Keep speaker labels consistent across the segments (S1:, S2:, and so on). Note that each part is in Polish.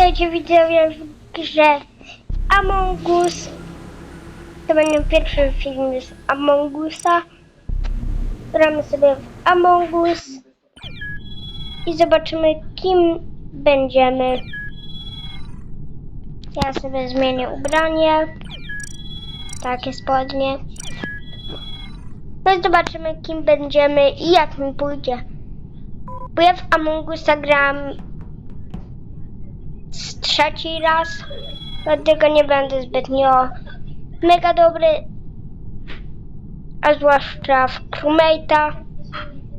S1: Witajcie widzowie w grze Among Us. To będzie pierwszy film z Among Usa. Gramy sobie w Among Us i zobaczymy kim będziemy. Ja sobie zmienię ubranie. Takie spodnie. No i zobaczymy kim będziemy i jak mi pójdzie. Bo ja w Among Usa gram trzeci raz, dlatego nie będę zbytnio mega dobry, a zwłaszcza w crewmate'a.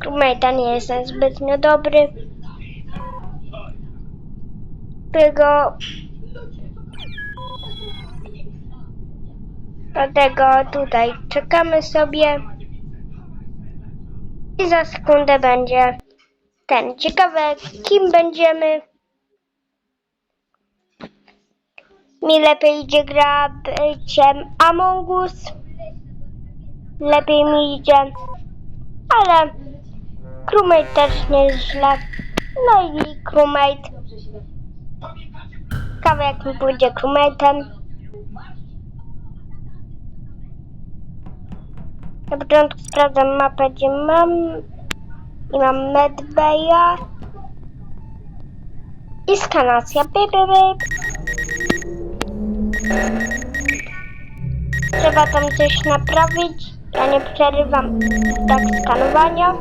S1: Crewmate'a nie jestem zbytnio dobry. Dlatego Dlatego tutaj czekamy sobie i za sekundę będzie ten. Ciekawe kim będziemy. Mi lepiej idzie gra byciem Among Us. Lepiej mi idzie. Ale crewmate też nie jest źle. No i crewmate. Ciekawe jak mi pójdzie crewmate'em. Na początku sprawdzam mapę, gdzie mam i mam medbaya i skanacja. Bip, bip, bip. Trzeba tam coś naprawić. Ja nie przerywam tak skanowania.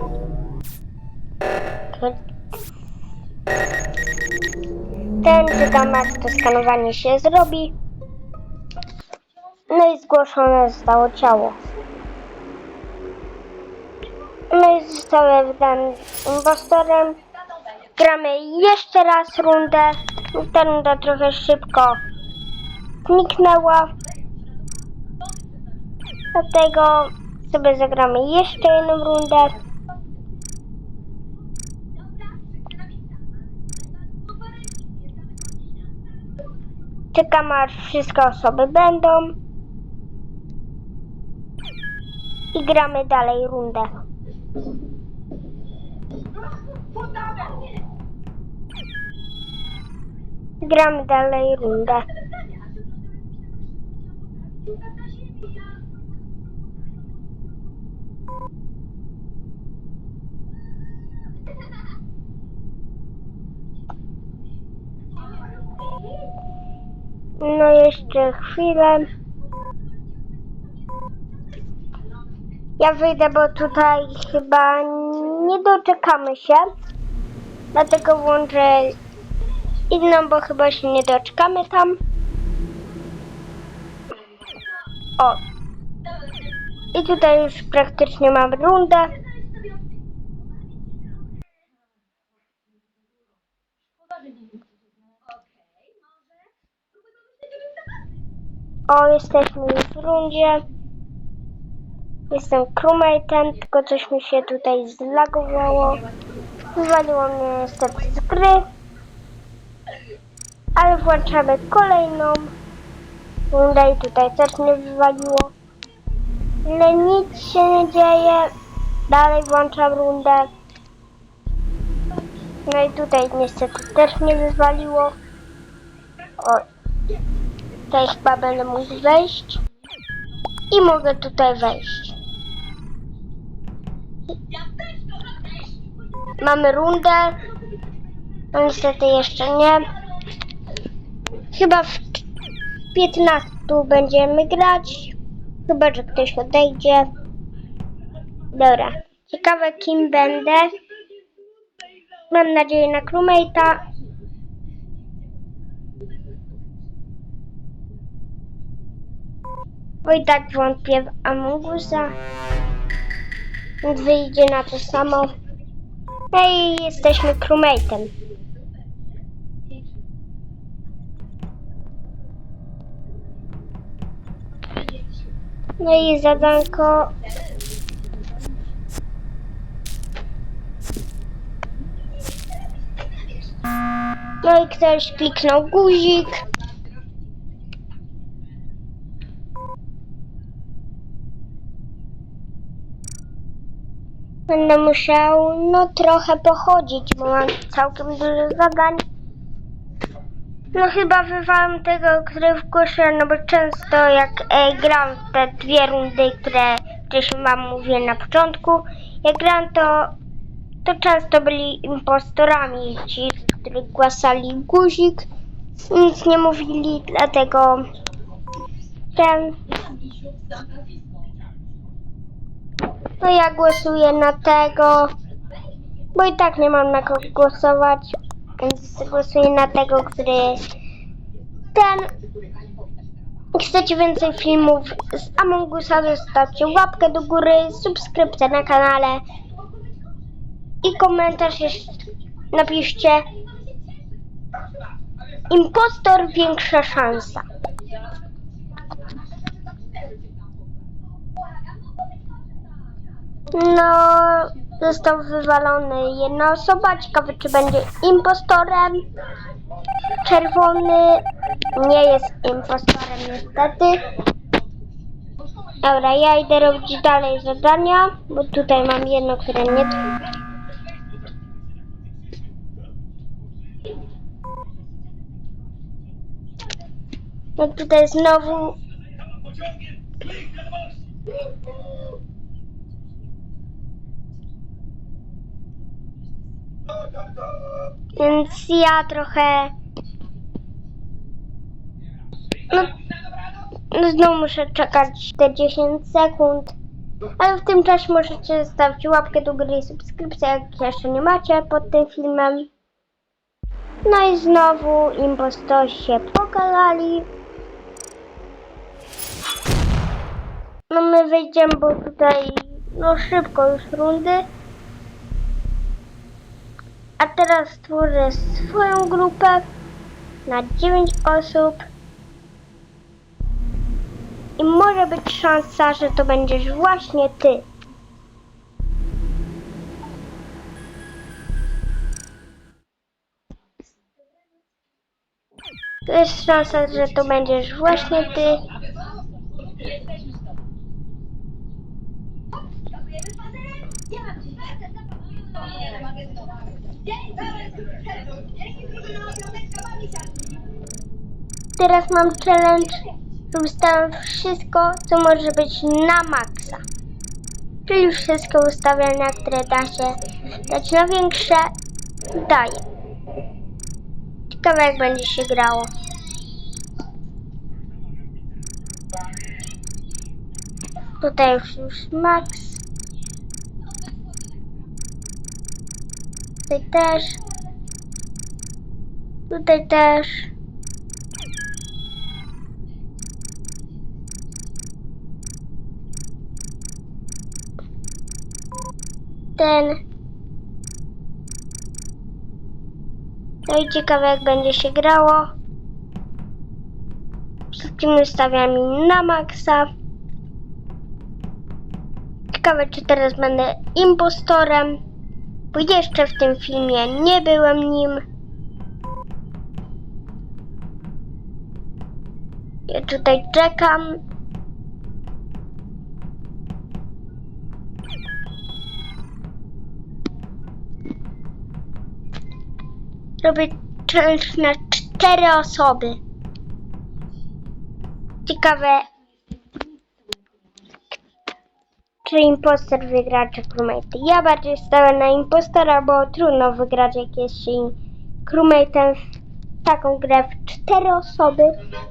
S1: Ten aż to skanowanie się zrobi. No i zgłoszone zostało ciało. No i zostałem wydany impostorem. Gramy jeszcze raz rundę. Ta runda trochę szybko zniknęła. Dlatego sobie zagramy jeszcze jedną rundę. Czekam aż wszystkie osoby będą. I gramy dalej rundę. Gramy dalej rundę. No jeszcze chwilę. Ja wyjdę, bo tutaj chyba nie doczekamy się. Dlatego włączę inną, bo chyba się nie doczekamy tam. O. I tutaj już praktycznie mam rundę. O, jesteśmy już w rundzie. Jestem crewmate'em, tylko coś mi się tutaj zlagowało. Wywaliło mnie niestety z gry. Ale włączamy kolejną rundę i tutaj też mnie wywaliło. Ale nic się nie dzieje. Dalej włączam rundę. No i tutaj niestety też mnie wywaliło. O, tutaj chyba będę mógł wejść. I mogę tutaj wejść. Mamy rundę. No niestety jeszcze nie. Chyba w 15 będziemy grać. Chyba, że ktoś odejdzie. Dobra. Ciekawe kim będę. Mam nadzieję na crewmate'a. Bo i tak wątpię w Amongusa. Wyjdzie na to samo. No i jesteśmy crewmate'em. No i zadanko. No i ktoś kliknął guzik. Będę musiał no trochę pochodzić, bo mam całkiem dużo zadań. No chyba wywalam tego, który wgłosiłem, no bo często jak e, gram te dwie rundy, które wcześniej wam mówiłem na początku, jak gram to, to często byli impostorami ci, którzy głosali guzik, nic nie mówili, dlatego ten to ja głosuję na tego, bo i tak nie mam na kogo głosować, więc głosuję na tego, który ten. Chcecie więcej filmów z Among Usa, zostawcie łapkę do góry, subskrypcję na kanale i komentarz jeszcze napiszcie Impostor większa szansa. No, został wywalony jedna osoba. Ciekawe, czy będzie impostorem. Czerwony nie jest impostorem, niestety. Dobra, ja idę robić dalej zadania, bo tutaj mam jedno, które nie. No tutaj znowu Więc ja trochę. No, no znowu muszę czekać te 10 sekund. Ale w tym czasie możecie zostawić łapkę do góry i subskrypcję, jak jeszcze nie macie pod tym filmem. No i znowu impostorzy się pokazali. No my wyjdziemy, bo tutaj no szybko już rundy. A teraz stworzę swoją grupę na 9 osób. I może być szansa, że to będziesz właśnie ty. To jest szansa, że to będziesz właśnie ty. Teraz mam challenge, że ustawiam wszystko, co może być na maksa. Czyli wszystkie ustawienia, które da się dać na większe, daję. Ciekawe jak będzie się grało. Tutaj już, już max. Tutaj też. Tutaj też. Ten. No i ciekawe jak będzie się grało. Wszystkim ustawiam mi na maksa. Ciekawe czy teraz będę impostorem. Bo jeszcze w tym filmie nie byłem nim. Ja tutaj czekam. Robię challenge na cztery osoby. Ciekawe, czy imposter wygra, czy crewmate. Ja bardziej stawiam na impostora, bo trudno wygrać, jak jest się taką grę w cztery osoby.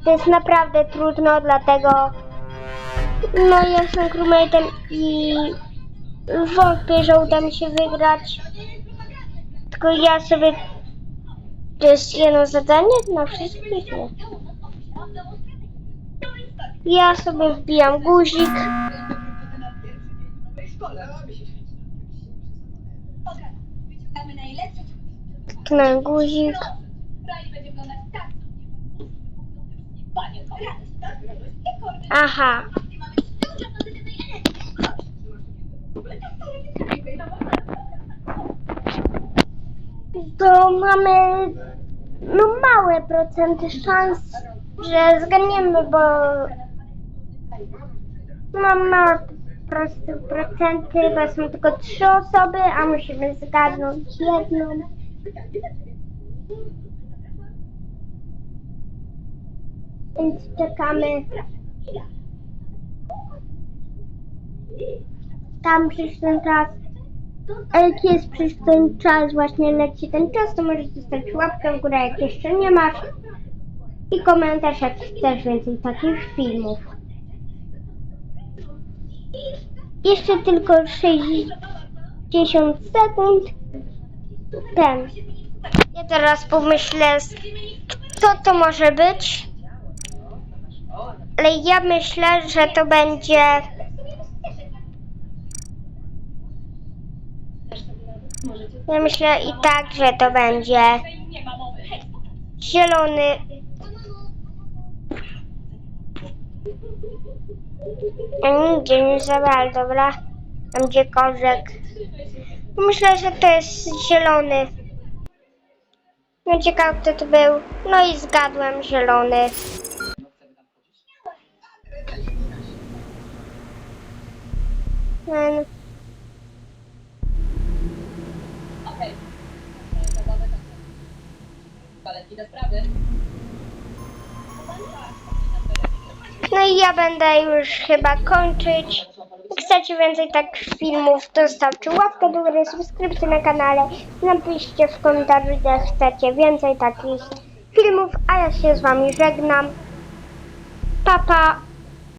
S1: To jest naprawdę trudno, dlatego no ja jestem crewmate'em i wątpię, że uda mi się wygrać. Tylko ja sobie to jest jedno zadanie na wszystkich? Nie. Ja sobie wbijam guzik. Tknę guzik. Aha. To mamy no małe procenty szans, że zgadniemy, bo mam małe po prostu procenty, bo są tylko trzy osoby, a musimy zgadnąć jedną. Więc czekamy. Tam przyjść ten czas. Jak jest przyjść ten czas, właśnie leci ten czas, to możesz zostawić łapkę w górę, jak jeszcze nie masz. I komentarz, jak chcesz więcej takich filmów. Jeszcze tylko 60 sekund. Ten. Ja teraz pomyślę, kto to może być. Ale ja myślę, że to będzie. Ja myślę i tak, że to będzie zielony. A nigdzie nie zabrali, dobra? Tam gdzie korzek. Myślę, że to jest zielony. No ciekaw kto to był. No i zgadłem zielony.
S2: Okej. Baletki do sprawy.
S1: No i ja będę już chyba kończyć. Jak chcecie więcej takich filmów, to zostawcie łapkę do góry, subskrypcję na kanale. Napiszcie w komentarzu, że chcecie więcej takich filmów, a ja się z wami żegnam. Papa. Pa.